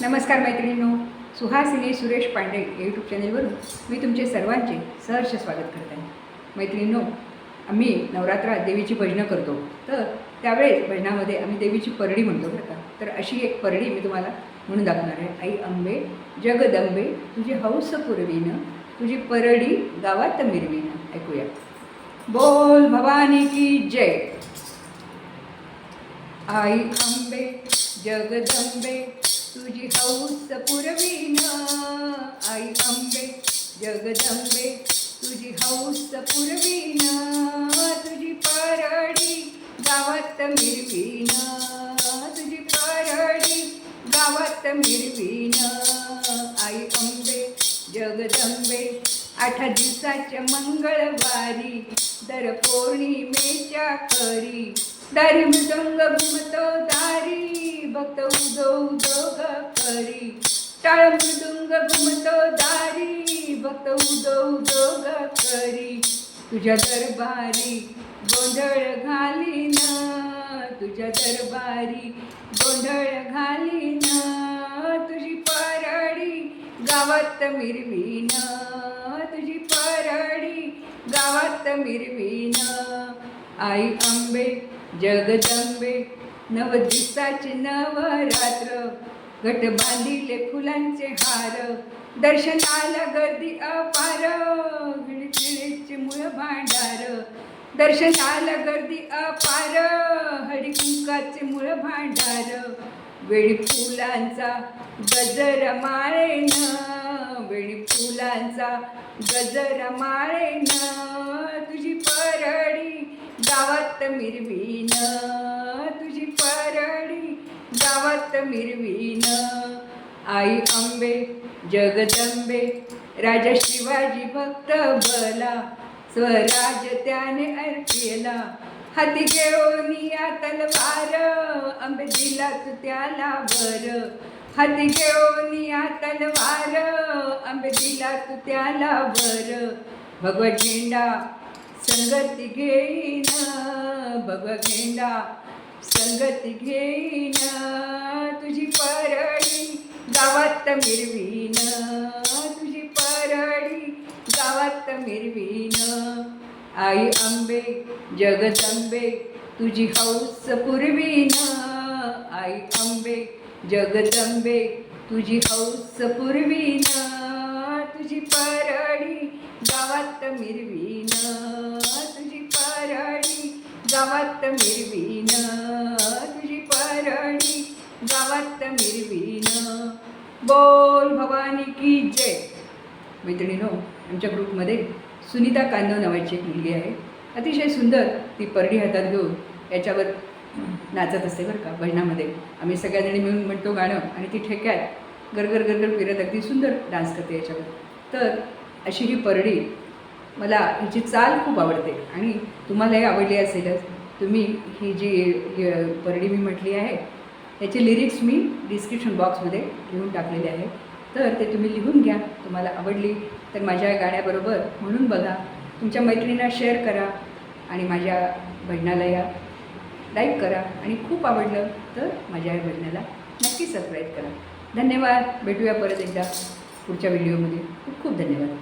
नमस्कार मैत्रिणींनो सुहासिनी सुरेश पांडे या यूट्यूब चॅनेलवरून मी तुमचे सर्वांचे सहर्ष स्वागत करत आहे. मैत्रिणींनो आम्ही नवरात्रात देवीची भजनं करतो. तर त्यावेळेस भजनामध्ये आम्ही देवीची परडी म्हणतो बरं का. तर अशी एक परडी मी तुम्हाला म्हणून दाखवणार आहे. आई अंबे जगदंबे तुझी हौस पुरवीनं तुझी परडी गावात मिरवीनं. ऐकूया. बोल भवानी की जय. आई अंबे जगदंबे तुझी हौस पुरवीन. आई अंबे जगदंबे तुझी हौस पुरवीन. तुझी परडी गावात मिरवीन. तुझी परडी गावात मिरवीन. आई अंबे जगदंबे आठ दिवसाच्या मंगळवारी दर पौर्णिमेच्या करी दारी मृदंग घुमतो दारी भक्त उदो उदो ग करी टाळ मृदुंग घुमतो दारी भक्त उदो उदो ग करी तुझ्या दरबारी गोंधळ घालीन तुझ्या दरबारी गोंधळ घालीन. तुझी परडी गावात मिरवीन तुझी परडी गावात मिरवीन. आई अंबे जगदंबे नव दिवसाचे नवरात्र घट बांधिले फुलांचे हार दर्शनाला गर्दी अपार गिळचिळीचे मूळ भांडार दर्शनाला गर्दी अपार हरिकुंकाचे मूळ भांडार वेळी फुलांचा गजर माळेन वेळी फुलांचा गजर माळेन तुझी परडी गावात मिरवीन तुझी परडी. गावात मिरवीन आई अंबे जगदंबे. राजा शिवाजी भक्त बला स्वराज त्याने अर्पिला हाती घेऊन या तलवार अंबे दिला तू त्याला बर हाती घेऊन या तलवार अंबे दिला तू त्याला बर भगवत झेंडा संगती घेईन भगव झेंडा संगती घेईन तुझी परळी गावात मिरवीन. तुझी परळी गावात मिरवीन. आई आंबे जगदंबे तुझी हौस पुरवीन. आई आंबे जगदंबे तुझी हौस पुरवीन. तुझी परळी गावात मिरवीन. गावात मिरवीन तुझी परणी गावात मिरवीन. बोल भवानी की जय. मैत्रिणीनो आमच्या ग्रुपमध्ये सुनीता कांदव नावाची एक मुलगी आहे. अतिशय सुंदर ती परडी हातात घेऊन याच्यावर नाचत असते बरं का भजनामध्ये आम्ही सगळ्याजणी मिळून म्हणतो गाणं आणि ती ठेक्यात गरगर गरगर फिरत अगदी सुंदर डान्स करते याच्यावर. तर अशी ही परडी मला हिची चाल खूप आवडते. आणि तुम्हालाही आवडली असेलच तुम्ही ही जी परडी मी म्हटली आहे त्याचे लिरिक्स मी डिस्क्रिप्शन बॉक्समध्ये लिहून टाकलेले आहे. तर ते तुम्ही लिहून घ्या तुम्हाला आवडली तर माझ्या गाण्याबरोबर म्हणून बघा. तुमच्या मैत्रिणींना शेअर करा आणि माझ्या बहिणाला या. लाईक करा आणि खूप आवडलं तर माझ्या या बहिणाला नक्की सबस्क्राईब करा. धन्यवाद. भेटूया परत एकदा पुढच्या व्हिडिओमध्ये खूप खूप धन्यवाद.